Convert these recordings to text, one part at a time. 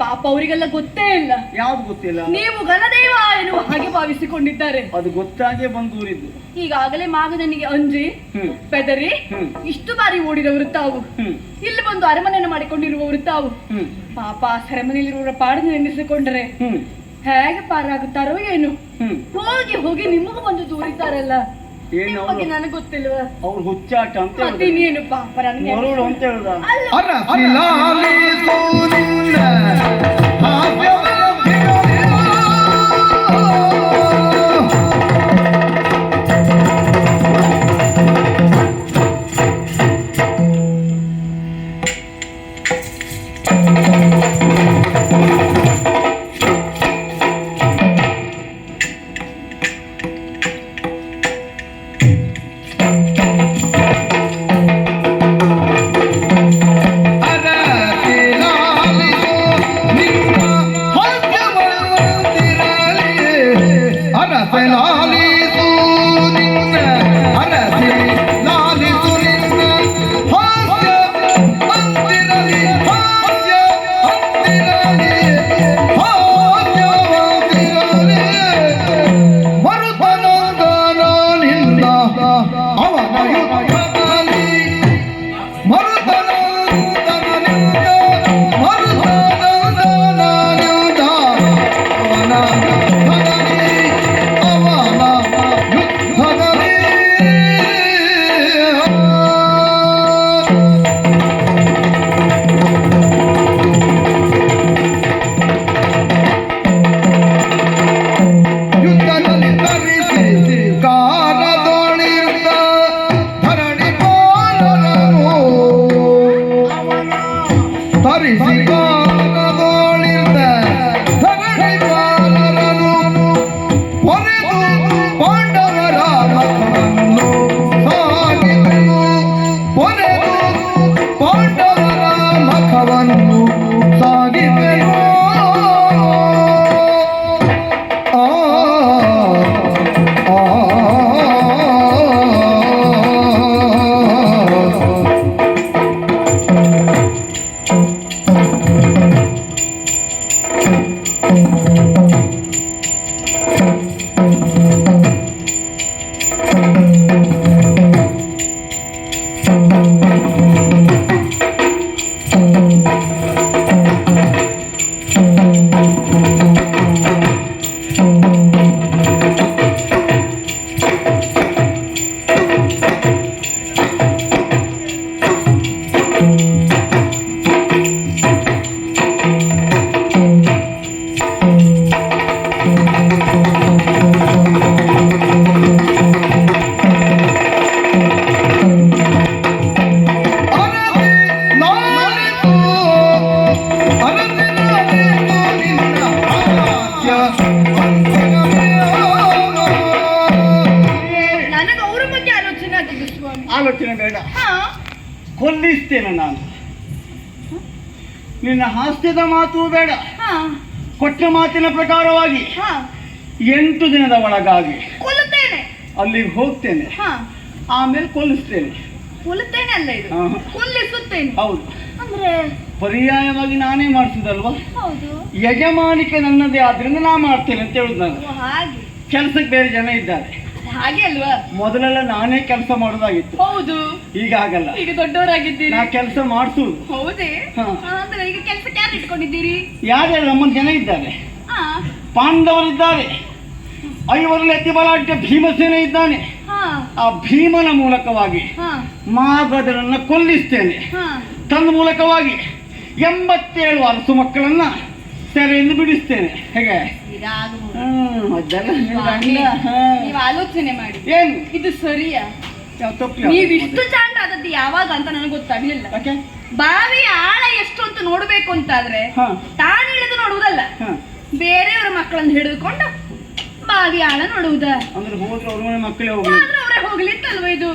ಪಾಪ ಅವರಿಗೆಲ್ಲ ಗೊತ್ತೇ ಇಲ್ಲ. ಯಾವ್ದು ಗೊತ್ತಿಲ್ಲ ನೀವು ಗಲದೈವ ಎನ್ನುವ ಹಾಗೆ ಭಾವಿಸಿಕೊಂಡಿದ್ದಾರೆ. ಅದು ಗೊತ್ತಾಗೆ ಬಂದೂರಿದ್ದು. ಈಗಾಗಲೇ ಮಾಗದನಿಗೆ ಅಂಜಿ ಪೆದರಿ ಬೆದರಿ ಇಷ್ಟು ಬಾರಿ ಓಡಿದವರು ತಾವು. ಇಲ್ಲಿ ಬಂದು ಅರಮನೆಯನ್ನು ಮಾಡಿಕೊಂಡಿರುವವರು ತಾವು. ಪಾಪ ಸೆರೆಮನೆಯಲ್ಲಿರುವವರ ಪಾಡನ್ನು ನೆನೆಸಿಕೊಂಡರೆ ಹೇಗೆ ಪಾರಾಗುತ್ತಾರೋ ಏನು? ಹೋಗಿ ಹೋಗಿ ನಿಮಗೂ ಬಂದು ದೂರಿದ್ದಾರಲ್ಲ ಏನು ನನಗೆ ಗೊತ್ತಿಲ್ವಾ? ಅವ್ರು ಹುಚ್ಚಾಟ ಅಂತ ಮತ್ತೆ ಹೇಳುದು. ಇನ್ನೇನು ಪಾಪ ನನಗೆ ಮರುಳು ಅಂತ ಹೇಳುದ. What is it? ಕೊಲ್ಲಿಸ್ತೇನೆ ನಾನು. ನಿನ್ನ ಹಾಸ್ಯದ ಮಾತು ಬೇಡ. ಹಾ. ಕೊಟ್ಟ ಮಾತಿನ ಪ್ರಕಾರವಾಗಿ ಹಾ. ಎಂಟು ದಿನದ ಒಳಗಾಗಿ ಕೊಲ್ಲುತ್ತೇನೆ. ಅಲ್ಲಿಗೆ ಹೋಗ್ತೇನೆ. ಹಾ. ಆಮೇಲೆ ಕೊಲ್ಲಿಸ್ತೇನೆ. ಕೊಲ್ಲುತ್ತೇನೆ ಅಲ್ಲ ಇದು? ಕೊಲ್ಲಿಸುತ್ತೇನೆ. ಹೌದು. ಅಂದ್ರೆ? ಪರ್ಯಾಯವಾಗಿ ನಾನೇ ಮಾಡಿಸುದಲ್ವಾ? ಯಜಮಾನಿಕೆ ನನ್ನದೇ ಆದ್ರಿಂದ ನಾ ಮಾಡ್ತೇನೆ ಅಂತ ಹೇಳುದು ನಾನು. ಕೆಲಸಕ್ಕೆ ಬೇರೆ ಜನ ಇದ್ದಾರೆ. ಹಾಗೆ ಅಲ್ವಾ? ಮೊದಲೆಲ್ಲ ನಾನೇ ಕೆಲಸ ಮಾಡೋದಾಗಿತ್ತು. ಹೌದು. ಈಗ ಆಗಲ್ಲ ಈಗ ದೊಡ್ಡವರಾಗಿದ್ದೀರಿ. ನಾ ಕೆಲಸ ಮಾಡಿಸುದು. ಹೌದೇ? ಹಾ. ಅಂದ್ರೆ ಈಗ ಕೆಲಸಕ್ಕೆ ಯಾರು ಇಟ್ಕೊಂಡಿದ್ದೀರಿ? ಯಾರ್ಯಾರು ನಮ್ಮ ಜನ ಇದ್ದಾರೆ. ಹಾ ಪಾಂಡವರಿದ್ದಾರೆ. ಐವರಲ್ಲಿ ಅತಿ ಬಲಾಢ್ಯ ಭೀಮಸೇನ ಇದ್ದಾನೆ. ಹಾ. ಆ ಭೀಮನ ಮೂಲಕವಾಗಿ ಹಾ. ಕೊಲ್ಲಿಸ್ತೇನೆ. ಹಾ. ತನ್ನ ಮೂಲಕವಾಗಿ ಎಂಬತ್ತೇಳು ಅರಸು ಮಕ್ಕಳನ್ನ ಸೆರೆಯಿಂದ ಬಿಡಿಸ್ತೇನೆ. ಹೇಗೆ? ಇದಾಗಬಹುದು ಹ್ಮ್ ಅದೆಲ್ಲ ನಿನ್ನ ಸ್ವಾಮಿ, ಗಂಡ, ಹಾ. ನೀವು ಆಲೋಚನೆ ಮಾಡಿ. ಏನು? ಇದು ಸರಿಯಾ? ಯಾವ ತಪ್ಪು ಯಾವ್ದು? ನೀವು ಇಷ್ಟು ಚಾಂಡ ಆದದ್ದು ಯಾವಾಗ ಅಂತ ನನಗೆ ಗೊತ್ತಾಗ್ಲಿಲ್ಲ. ಯಾಕೆ? ಬಾವಿಯ ಆಳ ಎಷ್ಟು ಅಂತ ನೋಡ್ಬೇಕು ಅಂತಾದ್ರೆ ಹಾ. ತಾನು ಇಳಿದು ನೋಡುವುದಲ್ಲ. ಹಾ. ಬೇರೆಯವರ ಮಕ್ಕಳನ್ನು ಹಿಡಿದುಕೊಂಡು ಬಾವಿ ಆಳ ನೋಡುವುದ. ಅಂದ್ರೆ ಹೋದ್ರೆ ಅವ್ರ ಮನೆ ಮಕ್ಕಳೇ ಹೋಗ್ಲಿ. ಆದ್ರೆ ಅವರೇ ಹೋಗ್ಲಿತ್ತಲ್ವ ಇದು?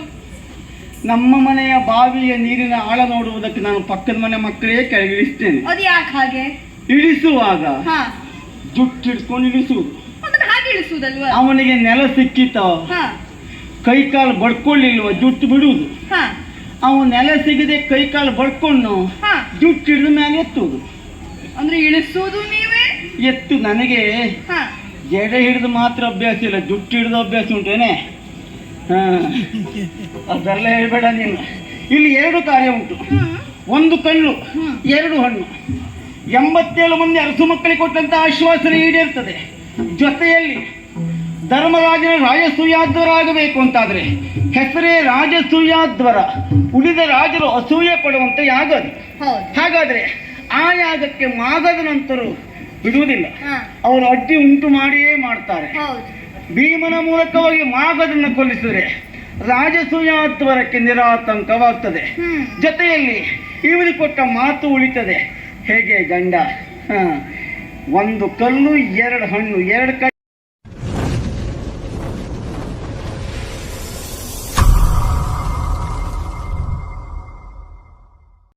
ನಮ್ಮ ಮನೆಯ ಬಾವಿಯ ನೀರಿನ ಆಳ ನೋಡುವುದಕ್ಕೆ ನಾನು ಪಕ್ಕದ ಮನೆ ಮಕ್ಕಳೇ ಕೆಳಗಿಳಿಸ್ತೇನೆ. ಅದು ಯಾಕೆ ಹಾಗೆ? ಇಳಿಸುವಾಗ ಹಾ. ಜುಟ್ಟು ಹಿಡ್ಕೊಂಡು ಇಳಿಸು ಹಾಗೆ ಇಳಿಸುವುದಲ್ವಾ? ಅವನಿಗೆ ನೆಲ ಸಿಕ್ಕಿತ? ಹಾ. ಕೈ ಕಾಲು ಬಡ್ಕೊಳ್ಳಿಲ್ವ? ಜುಟ್ಟು ಬಿಡುವುದು. ಹಾ. ಅವ ನೆಲ ಸಿಗದೆ ಕೈ ಕಾಲು ಬಡ್ಕೊಂಡು ಹಾ. ಜುಟ್ಟು ಹಿಡಿದ ಮೇಲೆ ಎತ್ತುವುದು. ಅಂದ್ರೆ ಇಳಿಸೋದು ನೀವೇ? ಎತ್ತು ನನಗೆ. ಹಾ. ಜಡೆ ಹಿಡಿದು ಮಾತ್ರ ಅಭ್ಯಾಸ ಇಲ್ಲ. ಜುಟ್ಟು ಹಿಡಿದು ಅಭ್ಯಾಸ ಉಂಟೇನೆ? ಹಾ. ಅದೆಲ್ಲ ಹೇಳ್ಬೇಡ ನೀನು. ಇಲ್ಲಿ ಎರಡು ಕಾರ್ಯ ಉಂಟು. ಹ್ಮ್. ಒಂದು ಕಣ್ಣು ಹ್ಮ್. ಎರಡು ಹಣ್ಣು. ಎಂಬತ್ತೇಳು ಮಂದಿ ಅರಸು ಮಕ್ಕಳಿಗೆ ಕೊಟ್ಟಂತ ಆಶ್ವಾಸನೆ ಈಡೇರ್ತದೆ. ಜೊತೆಯಲ್ಲಿ ಧರ್ಮರಾಜನ ರಾಜಸೂಯಾಧ್ವರ ಆಗಬೇಕು ಅಂತಾದ್ರೆ ಹೆಸರೇ ರಾಜಸೂಯಾದ್ವರ. ಉಳಿದ ರಾಜರು ಅಸೂಯೆ ಪಡುವಂತೆ ಯಾಗದು? ಹಾಗಾದ್ರೆ ಆ ಯಾಗಕ್ಕೆ ಮಾಗದ ನಂತರ ಬಿಡುವುದಿಲ್ಲ. ಅವರು ಅಡ್ಡಿ ಉಂಟು ಮಾಡಿಯೇ ಮಾಡ್ತಾರೆ. ಭೀಮನ ಮೂಲಕವಾಗಿ ಮಾಗದನ್ನು ಕೊಲ್ಲಿಸಿದರೆ ರಾಜಸೂಯಾಧ್ವರಕ್ಕೆ ನಿರಾತಂಕವಾಗ್ತದೆ. ಜೊತೆಯಲ್ಲಿ ಇವರಿಗೆ ಕೊಟ್ಟ ಮಾತು ಉಳಿತದೆ. ಹೇಗೆ ಗಂಡ. ಒಂದು ಕಲ್ಲು ಎರಡು ಹಣ್ಣು ಎರಡು